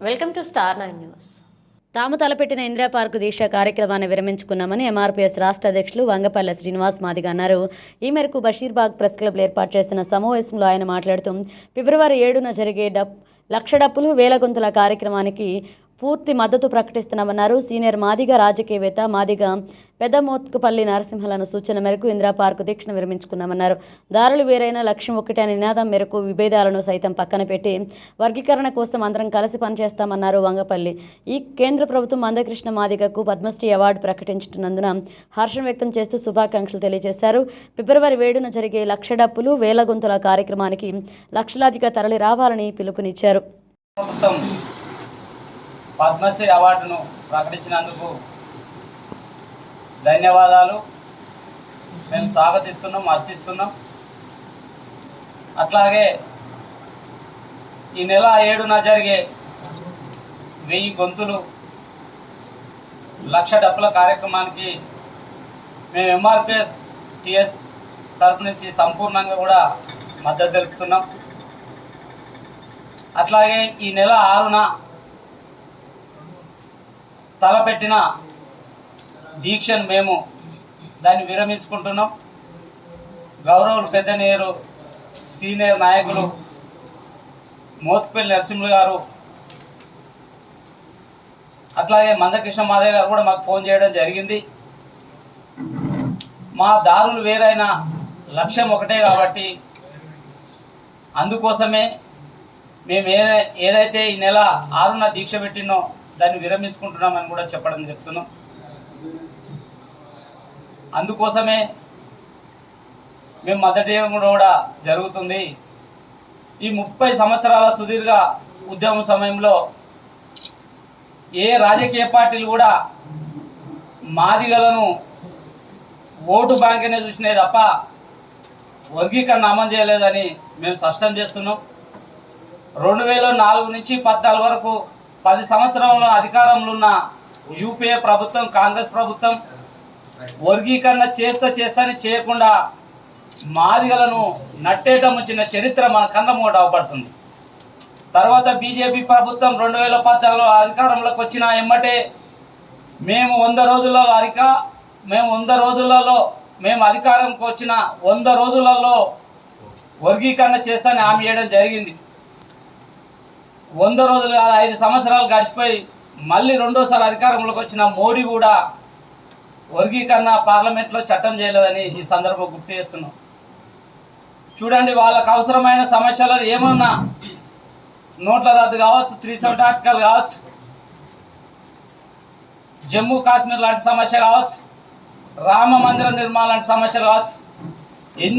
Welcome to star nine news. తాము తలపెట్టిన Indira park దీక్ష కార్యక్రమాన్ని విరమించుకున్నామని ఎంఆర్పీఎస్ రాష్ట్ర అధ్యక్షులు వంగపల్లె శ్రీనివాస్ మాదిగ అన్నారు. ఈ మేరకు బషీర్బాగ్ ప్రెస్ క్లబ్లో ఏర్పాటు చేసిన సమావేశంలో ఆయన మాట్లాడుతూ ఫిబ్రవరి ఏడున జరిగే డప్ లక్ష డప్పులు వేల గొంతుల కార్యక్రమానికి పూర్తి మద్దతు ప్రకటిస్తున్నామన్నారు. సీనియర్ మాదిగ రాజకీయవేత్త మాదిగ పెద్ద మోత్కుపల్లి నరసింహలను సూచన మేరకు ఇందిరా పార్కు దీక్షను విరమించుకున్నామన్నారు. దారులు వేరైన లక్ష్యం ఒకటే అనే నినాదం మేరకు విభేదాలను సైతం పక్కన పెట్టి వర్గీకరణ కోసం అందరం కలిసి పనిచేస్తామన్నారు వంగపల్లి. ఈ కేంద్ర ప్రభుత్వం మందకృష్ణ మాదిగకు పద్మశ్రీ అవార్డు ప్రకటించుతున్నందున హర్షం వ్యక్తం చేస్తూ శుభాకాంక్షలు తెలియజేశారు. ఫిబ్రవరి ఏడున జరిగే లక్ష డప్పులు వేల గుంతుల కార్యక్రమానికి లక్షలాదిగా తరలి రావాలని పిలుపునిచ్చారు. పద్మశ్రీ అవార్డును ప్రకటించినందుకు ధన్యవాదాలు. మేము స్వాగతిస్తున్నాం హర్షిస్తున్నాం అట్లాగే ఈ నెల ఏడున జరిగే వెయ్యి గొంతులు లక్ష డబ్బుల కార్యక్రమానికి మేము ఎంఆర్పిఎస్ టిఎస్ తరపు నుంచి సంపూర్ణంగా కూడా మద్దతు తెలుపుతున్నాం. అట్లాగే ఈ నెల ఆరున తలపెట్టిన దీక్షను మేము దాన్ని విరమించుకుంటున్నాం. గౌరవులు పెద్ద నేరు సీనియర్ నాయకులు మోత్పల్లి నరసింహులు గారు అట్లాగే మందకృష్ణ మాదయ్య గారు కూడా మాకు ఫోన్ చేయడం జరిగింది. మా దారులు వేరైన లక్ష్యం ఒకటే కాబట్టి అందుకోసమే మేము ఏ ఏదైతే ఈ నెల ఆరున దీక్ష పెట్టినో దాన్ని విరమించుకుంటున్నామని కూడా చెప్పడం చెప్తున్నాం. అందుకోసమే మేము మద్దతు ఇవ్వడం కూడా జరుగుతుంది. ఈ ముప్పై సంవత్సరాల సుదీర్ఘ ఉద్యమం సమయంలో ఏ రాజకీయ పార్టీలు కూడా మాదిగలను ఓటు బ్యాంకునే చూసినాయి తప్ప వర్గీకరణ అమలు చేయలేదని మేము స్పష్టం చేస్తున్నాం. రెండు వేల నాలుగు నుంచి పద్నాలుగు వరకు పది సంవత్సరంలో అధికారంలో ఉన్న యూపీఏ ప్రభుత్వం కాంగ్రెస్ ప్రభుత్వం వర్గీకరణ చేస్తా చేస్తాని చేయకుండా మాదిగలను నట్టేయటం వచ్చిన చరిత్ర మన కళ్ళ మూట అవపడుతుంది తర్వాత బీజేపీ ప్రభుత్వం రెండు వేల పద్నాలుగులో అధికారంలోకి వచ్చిన ఎమ్మటే మేము వంద రోజులలో అధిక మేము వంద రోజులలో మేము అధికారంకి వచ్చిన వంద రోజులలో వర్గీకరణ చేస్తానని హామీ చేయడం జరిగింది. వంద రోజులు కాదు ఐదు సంవత్సరాలు గడిచిపోయి మళ్ళీ రెండోసారి అధికారంలోకి వచ్చిన మోడీ కూడా వర్గీకరణ పార్లమెంట్లో చట్టం చేయలేదని ఈ సందర్భం గుర్తు చేస్తున్నాం. చూడండి వాళ్ళకు అవసరమైన సమస్యలు ఏమన్నా నోట్ల రద్దు కావచ్చు త్రీ సెవెంటీ ఆర్టికల్ కావచ్చు జమ్మూ కాశ్మీర్ లాంటి సమస్య కావచ్చు రామ మందిర నిర్మాణం లాంటి సమస్యలు కావచ్చు ఎన్నో